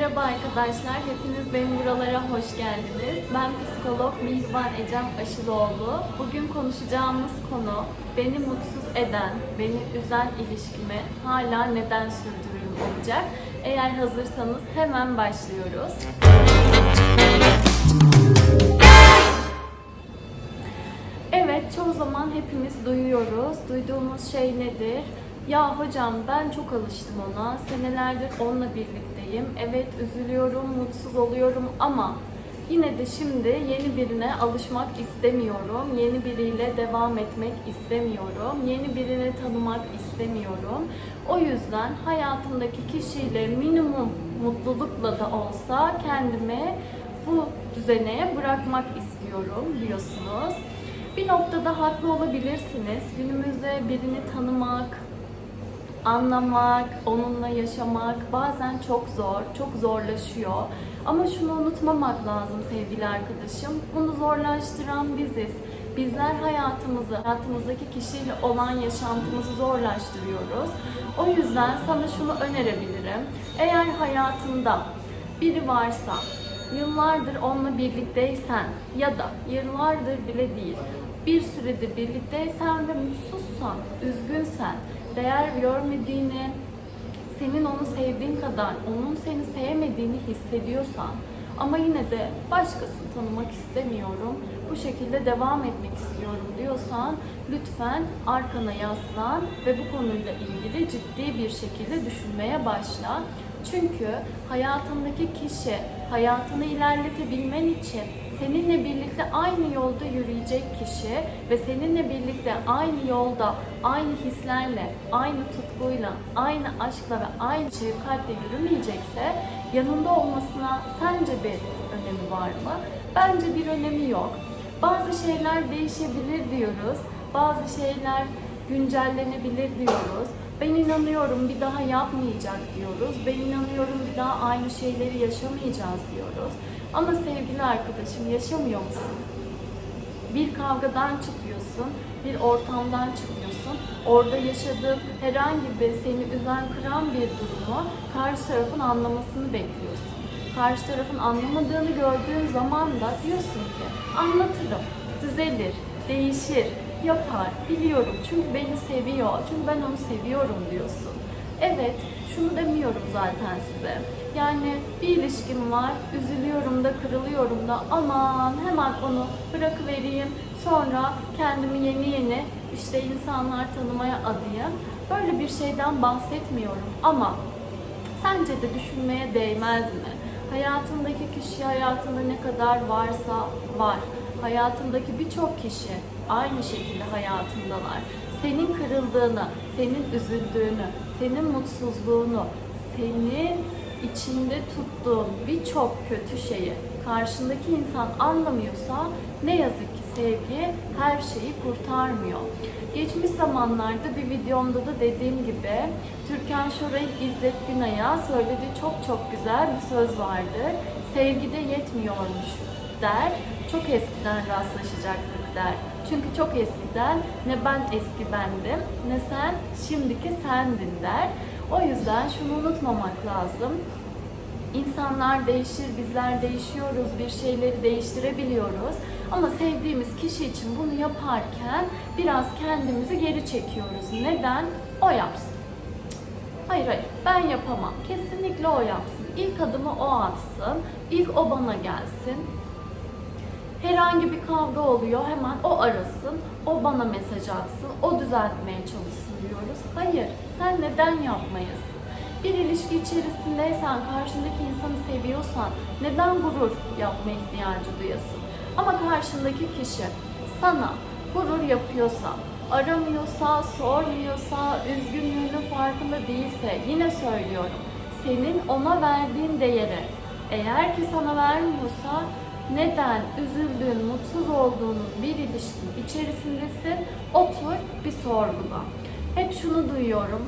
Merhaba arkadaşlar, hepiniz benim buralara hoş geldiniz. Ben psikolog Mihvan Ecem Aşıloğlu. Bugün konuşacağımız konu beni mutsuz eden, beni üzen ilişkimi hala neden sürdürüyorum olacak. Eğer hazırsanız hemen başlıyoruz. Evet, çoğu zaman hepimiz duyuyoruz. Duyduğumuz şey nedir? Ya hocam ben çok alıştım ona. Senelerdir onunla birlikteyim. Evet üzülüyorum, mutsuz oluyorum ama yine de şimdi yeni birine alışmak istemiyorum. Yeni biriyle devam etmek istemiyorum. Yeni birini tanımak istemiyorum. O yüzden hayatımdaki kişiyle minimum mutlulukla da olsa kendimi bu düzeneye bırakmak istiyorum diyorsunuz. Bir noktada haklı olabilirsiniz. Günümüzde birini tanımak, anlamak, onunla yaşamak bazen çok zor, çok zorlaşıyor. Ama şunu unutmamak lazım sevgili arkadaşım. Bunu zorlaştıran biziz. Bizler hayatımızı, hayatımızdaki kişiyle olan yaşantımızı zorlaştırıyoruz. O yüzden sana şunu önerebilirim. Eğer hayatında biri varsa, yıllardır onunla birlikteysen ya da yıllardır bile değil, bir süredir birlikteysen ve mutsuzsan, üzgünsen, değer görmediğini, senin onu sevdiğin kadar onun seni sevmediğini hissediyorsan ama yine de başkasını tanımak istemiyorum, bu şekilde devam etmek istiyorum diyorsan lütfen arkana yaslan ve bu konuyla ilgili ciddi bir şekilde düşünmeye başla. Çünkü hayatındaki kişi hayatını ilerletebilmen için seninle birlikte aynı yolda yürüyecek kişi ve seninle birlikte aynı yolda, aynı hislerle, aynı tutkuyla, aynı aşkla ve aynı şefkatle yürümeyecekse yanında olmasına sence bir önemi var mı? Bence bir önemi yok. Bazı şeyler değişebilir diyoruz. Bazı şeyler güncellenebilir diyoruz. Ben inanıyorum bir daha yapmayacak diyoruz. Ben inanıyorum bir daha aynı şeyleri yaşamayacağız diyoruz. Ama sevgili arkadaşım yaşamıyor musun? Bir kavgadan çıkıyorsun, bir ortamdan çıkıyorsun. Orada yaşadığın herhangi bir seni üzen, kıran bir durumu karşı tarafın anlamasını bekliyorsun. Karşı tarafın anlamadığını gördüğün zaman da diyorsun ki anlatırım, düzelir, değişir, yapar, biliyorum çünkü beni seviyor, çünkü ben onu seviyorum diyorsun. Evet, şunu demiyorum zaten size. Yani bir ilişkim var, üzülüyorum da, kırılıyorum da aman hemen onu bırakıvereyim. Sonra kendimi yeni yeni işte insanlar tanımaya adayım. Böyle bir şeyden bahsetmiyorum ama sence de düşünmeye değmez mi? Hayatındaki kişi hayatında ne kadar varsa var. Hayatındaki birçok kişi aynı şekilde hayatındalar. Senin kırıldığını, senin üzüldüğünü, senin mutsuzluğunu, senin içinde tuttuğun birçok kötü şeyi karşındaki insan anlamıyorsa ne yazık ki sevgi her şeyi kurtarmıyor. Geçmiş zamanlarda bir videomda da dediğim gibi Türkan Şoray'ın İzzet Günay'a söylediği çok çok güzel bir söz vardır. Sevgide yetmiyormuş der. Çok eskiden rastlaşacaktık der. Çünkü çok eskiden ne ben eski bendim ne sen şimdiki sendin der. O yüzden şunu unutmamak lazım. İnsanlar değişir, bizler değişiyoruz, bir şeyleri değiştirebiliyoruz. Ama sevdiğimiz kişi için bunu yaparken biraz kendimizi geri çekiyoruz. Neden? O yapsın. Hayır hayır ben yapamam. Kesinlikle o yapsın. İlk adımı o atsın. İlk o bana gelsin. Herhangi bir kavga oluyor hemen o arasın. O bana mesaj atsın. O düzeltmeye çalışsın diyoruz. Hayır sen neden yapmayasın? Bir ilişki içerisindeysen, karşındaki insanı seviyorsan neden gurur yapma ihtiyacı duyasın? Ama karşındaki kişi sana gurur yapıyorsa, aramıyorsa, sormuyorsa, üzgünlüğünün farkında değilse yine söylüyorum. Senin ona verdiğin değeri eğer ki sana vermiyorsa neden üzüldüğün, mutsuz olduğun bir ilişkin içerisindesin? Otur bir sorgula. Hep şunu duyuyorum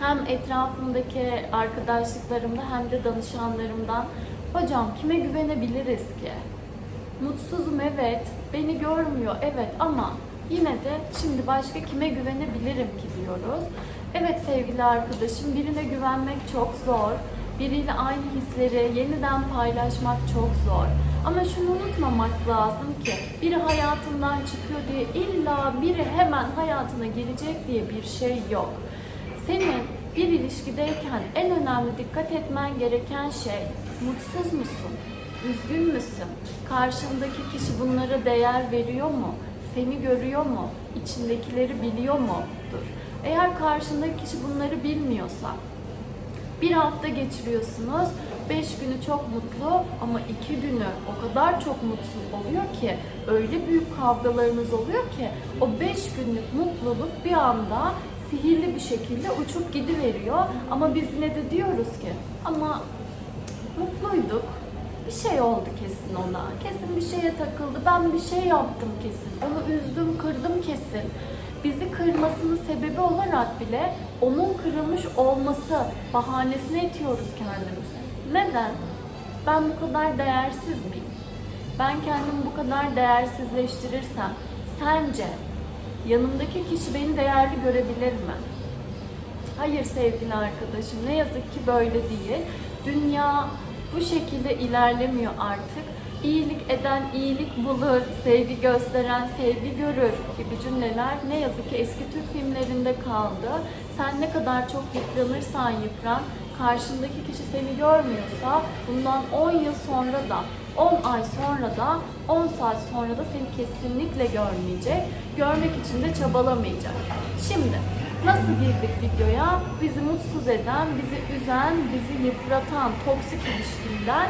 hem etrafımdaki arkadaşlıklarımda hem de danışanlarımdan hocam kime güvenebiliriz ki? Mutsuzum evet, beni görmüyor evet ama yine de şimdi başka kime güvenebilirim ki diyoruz. Evet sevgili arkadaşım birine güvenmek çok zor. Biriyle aynı hisleri yeniden paylaşmak çok zor. Ama şunu unutmamak lazım ki biri hayatından çıkıyor diye illa biri hemen hayatına girecek diye bir şey yok. Senin bir ilişkideyken en önemli dikkat etmen gereken şey mutsuz musun? Üzgün müsün? Karşındaki kişi bunlara değer veriyor mu? Seni görüyor mu? İçindekileri biliyor mudur? Eğer karşındaki kişi bunları bilmiyorsa, bir hafta geçiriyorsunuz, beş günü çok mutlu ama iki günü o kadar çok mutsuz oluyor ki, öyle büyük kavgalarınız oluyor ki, o beş günlük mutluluk bir anda sihirli bir şekilde uçup gidiveriyor. Ama biz yine de diyoruz ki, ama mutluyduk, bir şey oldu kesin ona. Kesin bir şeye takıldı. Ben bir şey yaptım kesin. Onu üzdüm, kırdım kesin. Bizi kırmasının sebebi olarak bile onun kırılmış olması bahanesine itiyoruz kendimizi. Neden? Ben bu kadar değersiz miyim? Ben kendimi bu kadar değersizleştirirsem sence yanımdaki kişi beni değerli görebilir mi? Hayır sevgili arkadaşım ne yazık ki böyle değil. Dünya bu şekilde ilerlemiyor artık. İyilik eden iyilik bulur, sevgi gösteren sevgi görür gibi cümleler ne yazık ki eski Türk filmlerinde kaldı. Sen ne kadar çok yıpranırsan yıpran, karşındaki kişi seni görmüyorsa bundan 10 yıl sonra da 10 ay sonra da 10 saat sonra da seni kesinlikle görmeyecek. Görmek için de çabalamayacak. Şimdi nasıl girdik videoya? Bizi mutsuz eden, bizi üzen, bizi yıpratan toksik ilişkimden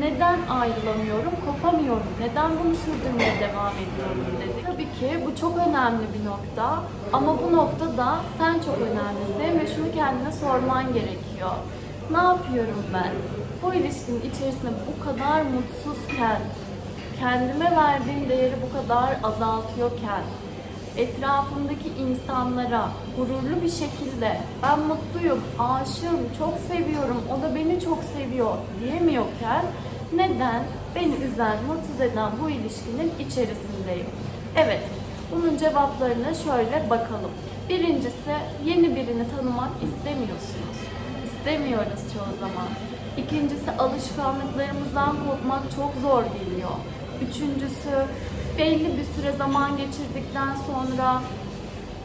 neden ayrılamıyorum, kopamıyorum, neden bunu sürdürmeye devam ediyorum dedik. Tabii ki bu çok önemli bir nokta ama bu noktada sen çok önemlisin ve şunu kendine sorman gerekiyor. Ne yapıyorum ben? Bu ilişkinin içerisinde bu kadar mutsuzken, kendime verdiğim değeri bu kadar azaltıyorken, etrafımdaki insanlara gururlu bir şekilde ben mutluyum, aşığım, çok seviyorum, o da beni çok seviyor diyemiyorken neden beni üzen, mutsuz eden bu ilişkinin içerisindeyim? Evet, bunun cevaplarına şöyle bakalım. Birincisi yeni birini tanımak istemiyorsunuz. İstemiyoruz çoğu zaman. İkincisi alışkanlıklarımızdan kopmak çok zor geliyor. Üçüncüsü belli bir süre zaman geçirdikten sonra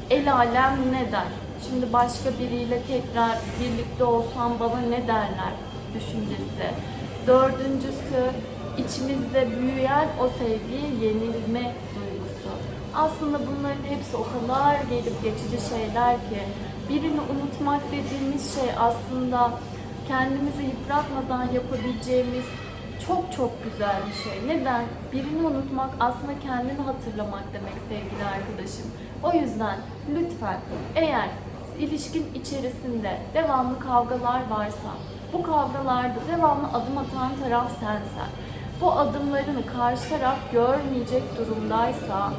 el alem ne der? Şimdi başka biriyle tekrar birlikte olsam bana ne derler düşüncesi. Dördüncüsü içimizde büyüyen o sevgiye yenilme duygusu. Aslında bunların hepsi o kadar gelip geçici şeyler ki birini unutmak dediğimiz şey aslında kendimizi yıpratmadan yapabileceğimiz çok çok güzel bir şey. Neden? Birini unutmak aslında kendini hatırlamak demek sevgili arkadaşım. O yüzden lütfen eğer ilişkin içerisinde devamlı kavgalar varsa, bu kavgalarda devamlı adım atan taraf sensen, bu adımlarını karşı taraf görmeyecek durumdaysa,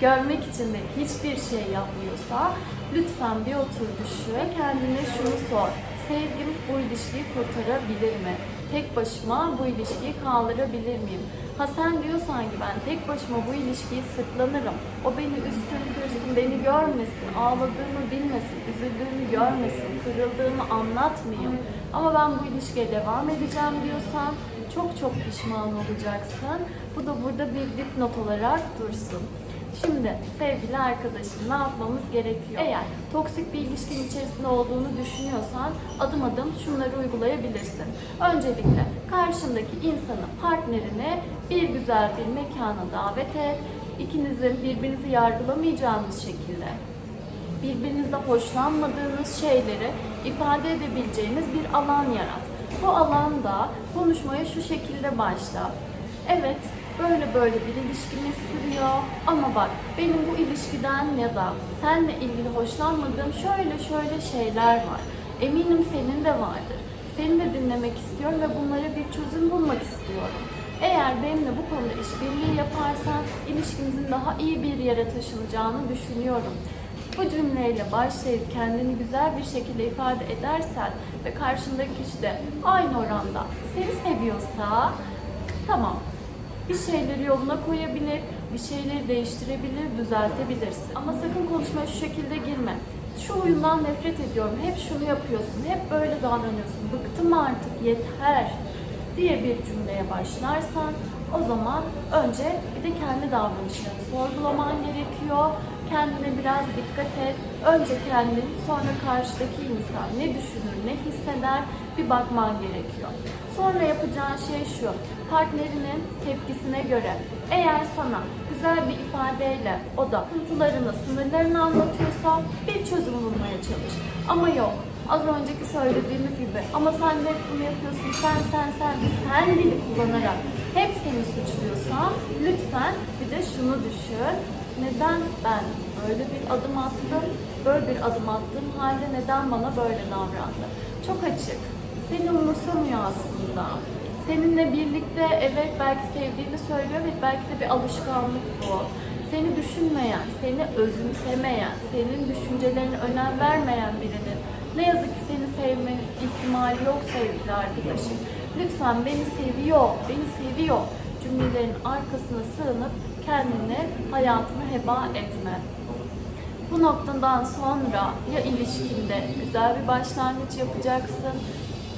görmek için de hiçbir şey yapmıyorsa lütfen bir otur düşün ve kendine şunu sor. Sevgim bu ilişkiyi kurtarabilir mi? Tek başıma bu ilişkiyi kaldırabilir miyim? Ha sen diyorsan ki ben tek başıma bu ilişkiyi sırtlanırım. O beni üstün kırsın, beni görmesin, ağladığımı bilmesin, üzüldüğümü görmesin, kırıldığımı anlatmayayım. Ama ben bu ilişkiye devam edeceğim diyorsan çok çok pişman olacaksın. Bu da burada bir dipnot olarak dursun. Şimdi sevgili arkadaşım ne yapmamız gerekiyor? Eğer toksik bir ilişkinin içerisinde olduğunu düşünüyorsan adım adım şunları uygulayabilirsin. Öncelikle karşındaki insanı, partnerini bir güzel bir mekana davet et. İkinizin birbirinizi yargılamayacağınız şekilde birbirinizde hoşlanmadığınız şeyleri ifade edebileceğiniz bir alan yarat. Bu alanda konuşmaya şu şekilde başla. Evet, böyle böyle bir ilişkimiz sürüyor ama bak benim bu ilişkiden ya da seninle ilgili hoşlanmadığım şöyle şöyle şeyler var. Eminim senin de vardır. Seni de dinlemek istiyorum ve bunlara bir çözüm bulmak istiyorum. Eğer benimle bu konuda işbirliği yaparsan ilişkimizin daha iyi bir yere taşınacağını düşünüyorum. Bu cümleyle başlayıp kendini güzel bir şekilde ifade edersen ve karşındaki kişi de aynı oranda seni seviyorsa tamam bir şeyleri yoluna koyabilir, bir şeyleri değiştirebilir, düzeltebilirsin. Ama sakın konuşmaya şu şekilde girme. şu huyundan nefret ediyorum, hep şunu yapıyorsun, hep böyle davranıyorsun, bıktım artık, yeter diye bir cümleye başlarsan o zaman önce bir de kendi davranışlarını sorgulaman gerekiyor. Kendine biraz dikkat et. Önce kendin, sonra karşıdaki insan ne düşünür, ne hisseder bir bakman gerekiyor. Sonra yapacağın şey şu, partnerinin tepkisine göre eğer sana güzel bir ifadeyle o da sıkıntılarını, sınırlarını anlatıyorsa bir çözüm bulmaya çalış. Ama yok, az önceki söylediğimiz gibi ama sen hep bunu yapıyorsun, sen sen sen, sen dili kullanarak hep seni suçluyorsa lütfen bir de şunu düşün. Neden ben böyle bir adım attım, böyle bir adım attığım halde neden bana böyle davrandı? Çok açık. Seni umursamıyor aslında. Seninle birlikte evet belki sevdiğini söylüyor ve belki de bir alışkanlık bu. Seni düşünmeyen, seni özümsemeyen, senin düşüncelerine önem vermeyen birinin ne yazık ki seni sevme ihtimali yok sevgili arkadaşım. Lütfen beni seviyor, beni seviyor cümlelerin arkasına sığınıp kendini, hayatını heba etme. Bu noktadan sonra ya ilişkinde güzel bir başlangıç yapacaksın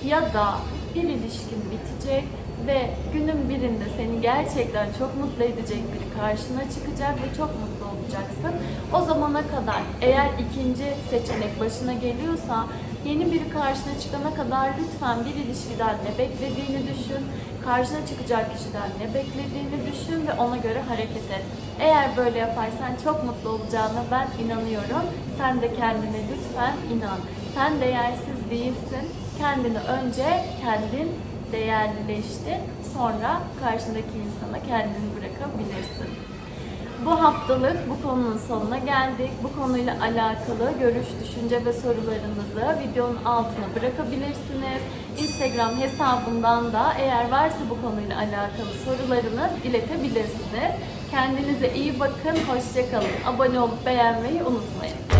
ya da bir ilişkin bitecek ve günün birinde seni gerçekten çok mutlu edecek biri karşına çıkacak ve çok mutlu olacaksın. O zamana kadar eğer ikinci seçenek başına geliyorsa yeni biri karşına çıkana kadar lütfen bir ilişkiden ne beklediğini düşün. Karşına çıkacak kişiden ne beklediğini düşün ve ona göre hareket et. Eğer böyle yaparsan çok mutlu olacağına ben inanıyorum. Sen de kendine lütfen inan. Sen değersiz değilsin. Kendini önce kendin değerlileştir. Sonra karşındaki insana kendini bırakabilirsin. Bu haftalık bu konunun sonuna geldik. Bu konuyla alakalı görüş, düşünce ve sorularınızı videonun altına bırakabilirsiniz. Instagram hesabından da eğer varsa bu konuyla alakalı sorularınız iletebilirsiniz. Kendinize iyi bakın, hoşçakalın. Abone olup beğenmeyi unutmayın.